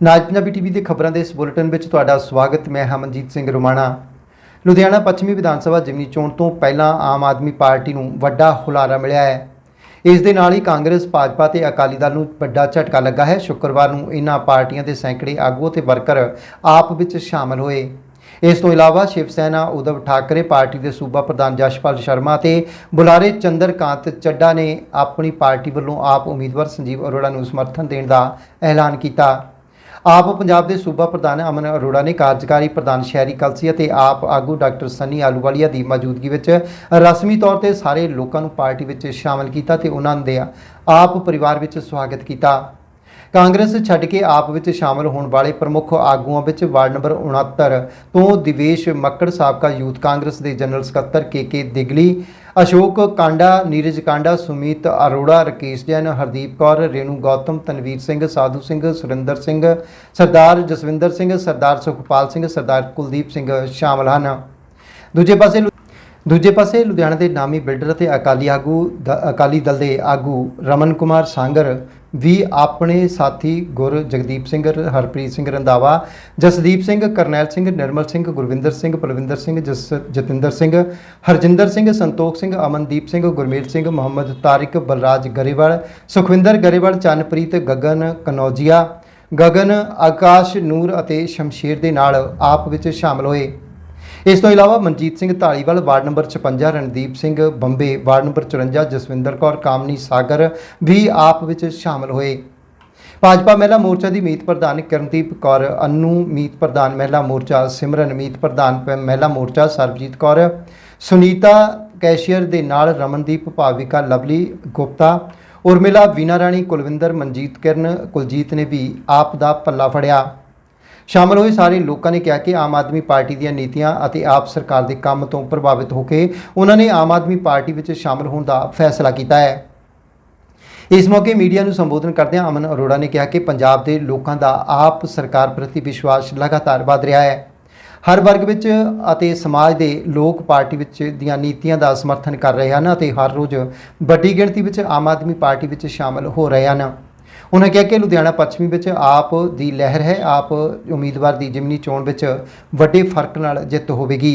ਨਾਜ Punjabi TV ਦੇ ਖਬਰਾਂ ਦੇ ਇਸ ਬੁਲੇਟਿਨ ਵਿੱਚ ਤੁਹਾਡਾ ਸਵਾਗਤ, ਮੈਂ ਹਮਨਜੀਤ ਸਿੰਘ ਰੋਮਾਣਾ। ਲੁਧਿਆਣਾ ਪੱਛਮੀ ਵਿਧਾਨ ਸਭਾ ਜਿਮਨੀ ਚੋਣ ਤੋਂ ਪਹਿਲਾਂ ਆਮ ਆਦਮੀ ਪਾਰਟੀ ਨੂੰ ਵੱਡਾ ਹੁਲਾਰਾ ਮਿਲਿਆ ਹੈ। ਇਸ ਦੇ ਨਾਲ ਹੀ ਕਾਂਗਰਸ, ਭਾਜਪਾ ਤੇ ਅਕਾਲੀ ਦਲ ਨੂੰ ਵੱਡਾ ਝਟਕਾ ਲੱਗਾ ਹੈ। ਸ਼ੁੱਕਰਵਾਰ ਨੂੰ ਇਹਨਾਂ ਪਾਰਟੀਆਂ ਦੇ ਸੈਂਕੜੇ ਆਗੂ ਤੇ ਵਰਕਰ ਆਪ ਵਿੱਚ ਸ਼ਾਮਲ ਹੋਏ। ਇਸ ਤੋਂ ਇਲਾਵਾ ਸ਼ਿਵ ਸੈਨਾ ਉਦਵ ਠਾਕਰੇ ਪਾਰਟੀ ਦੇ ਸੂਬਾ ਪ੍ਰਧਾਨ ਜਸ਼ਪਾਲ ਸ਼ਰਮਾ ਤੇ ਬੁਲਾਰੇ ਚੰਦਰਕਾਂਤ ਚੱਡਾ ਨੇ ਆਪਣੀ ਪਾਰਟੀ ਵੱਲੋਂ ਆਪ ਉਮੀਦਵਾਰ ਸੰਜੀਵ ਅਰੋੜਾ ਨੂੰ ਸਮਰਥਨ ਦੇਣ ਦਾ ਐਲਾਨ ਕੀਤਾ। ਆਪ ਪੰਜਾਬ ਦੇ ਸੂਬਾ ਪ੍ਰਧਾਨ ਅਮਨ ਅਰੋੜਾ ਨੇ ਕਾਰਜਕਾਰੀ ਪ੍ਰਧਾਨ ਸ਼ਹਿਰੀ ਕਲਸੀ ਅਤੇ ਆਪ ਆਗੂ ਡਾਕਟਰ ਸੰਨੀ ਆਲੂਵਾਲੀਆ ਦੀ ਮੌਜੂਦਗੀ ਵਿੱਚ ਰਸਮੀ ਤੌਰ ਤੇ ਸਾਰੇ ਲੋਕਾਂ ਨੂੰ ਪਾਰਟੀ ਵਿੱਚ ਸ਼ਾਮਲ ਕੀਤਾ ਤੇ ਉਹਨਾਂ ਦੇ ਆਪ ਪਰਿਵਾਰ ਵਿੱਚ ਸਵਾਗਤ ਕੀਤਾ। ਕਾਂਗਰਸ ਛੱਡ ਕੇ ਆਪ ਵਿੱਚ ਸ਼ਾਮਲ ਹੋਣ ਵਾਲੇ ਪ੍ਰਮੁੱਖ ਆਗੂਆਂ ਵਿੱਚ ਵਾਰਡ ਨੰਬਰ 69 ਤੋਂ ਦਿਵੇਸ਼ ਮੱਕੜ ਸਾਬਕਾ ਯੂਥ ਕਾਂਗਰਸ ਦੇ ਜਨਰਲ ਸਕੱਤਰ ਕੇ ਕੇ ਦਿਗਲੀ, ਅਸ਼ੋਕ ਕਾਂਡਾ, ਨੀਰਜ ਕਾਂਡਾ, ਸੁਮੀਤ ਅਰੋੜਾ, ਰਕੇਸ਼ ਜੈਨ, ਹਰਦੀਪ ਕੌਰ, ਰੇਣੂ ਗੌਤਮ, ਤਨਵੀਰ ਸਿੰਘ, ਸਾਧੂ ਸਿੰਘ, ਸੁਰਿੰਦਰ ਸਿੰਘ, ਸਰਦਾਰ ਜਸਵਿੰਦਰ ਸਿੰਘ, ਸਰਦਾਰ ਸੁਖਪਾਲ ਸਿੰਘ, ਸਰਦਾਰ ਕੁਲਦੀਪ ਸਿੰਘ ਸ਼ਾਮਲ ਹਨ। ਦੂਜੇ ਪਾਸੇ ਦੂਜੇ ਪਾਸੇ ਲੁਧਿਆਣਾ ਦੇ ਨਾਮੀ ਬਿਲਡਰ ਅਤੇ ਅਕਾਲੀ ਆਗੂ ਦ- ਅਕਾਲੀ ਦਲ ਦੇ ਆਗੂ ਰਮਨ ਕੁਮਾਰ ਸਾਂਗਰ ਵੀ ਆਪਣੇ ਸਾਥੀ ਗੁਰ ਜਗਦੀਪ ਸਿੰਘ ਰ- ਹਰਪ੍ਰੀਤ ਸਿੰਘ ਰੰਧਾਵਾ, ਜਸਦੀਪ ਸਿੰਘ, ਕਰਨੈਲ ਸਿੰਘ, ਨਿਰਮਲ ਸਿੰਘ, ਗੁਰਵਿੰਦਰ ਸਿੰਘ ਪਲਵਿੰਦਰ ਸਿੰਘ, ਜਸ, ਜਤਿੰਦਰ ਸਿੰਘ, ਹਰਜਿੰਦਰ ਸਿੰਘ, ਸੰਤੋਖ ਸਿੰਘ, ਅਮਨਦੀਪ ਸਿੰਘ, ਗੁਰਮੇਲ ਸਿੰਘ, ਮੁਹੰਮਦ ਤਾਰਿਕ, ਬਲਰਾਜ ਗਰੇਵਾਲ, ਸੁਖਵਿੰਦਰ ਗਰੇਵਾਲ, ਚੰਨਪ੍ਰੀਤ ਗਗਨ ਕਨੌਜੀਆ, ਗਗਨ ਆਕਾਸ਼ ਨੂਰ ਅਤੇ ਸ਼ਮਸ਼ੀਰ ਦੇ ਨਾਲ ਆਪ ਵਿੱਚ ਸ਼ਾਮਲ ਹੋਏ। ਇਸ ਤੋਂ ਇਲਾਵਾ Manjit Singh Dhaliwal ward number 56 Randeep Singh Bombay, ward number 54 Jaswinder Kaur, Kamini Sagar ਵੀ ਆਪ ਵਿੱਚ ਸ਼ਾਮਲ ਹੋਏ। ਭਾਜਪਾ ਮਹਿਲਾ ਮੋਰਚਾ ਦੀ ਮੀਤ ਪ੍ਰਧਾਨ ਕਰਨਦੀਪ ਕੌਰ, ਅੰਨੂ ਮੀਤ ਪ੍ਰਧਾਨ ਮਹਿਲਾ ਮੋਰਚਾ, ਸਿਮਰਨ ਮੀਤ ਪ੍ਰਧਾਨ ਪ- ਮਹਿਲਾ ਮੋਰਚਾ, ਸਰਬਜੀਤ ਕੌਰ, ਸੁਨੀਤਾ ਕੈਸ਼ੀਅਰ ਦੇ ਨਾਲ ਰਮਨਦੀਪ, ਭਾਵਿਕਾ, ਲਵਲੀ ਗੁਪਤਾ, ਉਰਮਿਲਾ, ਵੀਨਾ ਰਾਣੀ, ਕੁਲਵਿੰਦਰ, ਮਨਜੀਤ ਕਿਰਨ, ਕੁਲਜੀਤ ਨੇ ਵੀ ਆਪ ਦਾ ਪੱਲਾ ਫੜਿਆ। ਸ਼ਾਮਲ ਹੋਏ ਸਾਰੇ ਲੋਕਾਂ ਨੇ ਕਿਹਾ ਕਿ ਆਮ ਆਦਮੀ ਪਾਰਟੀ ਦੀਆਂ ਨੀਤੀਆਂ ਅਤੇ ਆਪ ਸਰਕਾਰ ਦੇ ਕੰਮ ਤੋਂ ਪ੍ਰਭਾਵਿਤ ਹੋ ਕੇ ਉਹਨਾਂ ਨੇ ਆਮ ਆਦਮੀ ਪਾਰਟੀ ਵਿੱਚ ਸ਼ਾਮਲ ਹੋਣ ਦਾ ਫੈਸਲਾ ਕੀਤਾ ਹੈ। ਇਸ ਮੌਕੇ ਮੀਡੀਆ ਨੂੰ ਸੰਬੋਧਨ ਕਰਦਿਆਂ ਅਮਨ ਅਰੋੜਾ ਨੇ ਕਿਹਾ ਕਿ ਪੰਜਾਬ ਦੇ ਲੋਕਾਂ ਦਾ ਆਪ ਸਰਕਾਰ ਪ੍ਰਤੀ ਵਿਸ਼ਵਾਸ ਲਗਾਤਾਰ ਵਧ ਰਿਹਾ ਹੈ। ਹਰ ਵਰਗ ਵਿੱਚ ਅਤੇ ਸਮਾਜ ਦੇ ਲੋਕ ਪਾਰਟੀ ਵਿੱਚ ਦੀਆਂ ਨੀਤੀਆਂ ਦਾ ਸਮਰਥਨ ਕਰ ਰਹੇ ਹਨ ਅਤੇ ਹਰ ਰੋਜ਼ ਵੱਡੀ ਗਿਣਤੀ ਵਿੱਚ ਆਮ ਆਦਮੀ ਪਾਰਟੀ ਵਿੱਚ ਸ਼ਾਮਲ ਹੋ ਰਹੇ ਹਨ। ਉਹਨਾਂ ਕਿਹਾ ਕਿ ਲੁਧਿਆਣਾ ਪੱਛਮੀ ਵਿੱਚ ਆਪ ਦੀ ਲਹਿਰ ਹੈ, ਆਪ ਉਮੀਦਵਾਰ ਦੀ ਜਿਮਨੀ ਚੋਣ ਵਿੱਚ ਵੱਡੇ ਫ਼ਰਕ ਨਾਲ ਜਿੱਤ ਹੋਵੇਗੀ।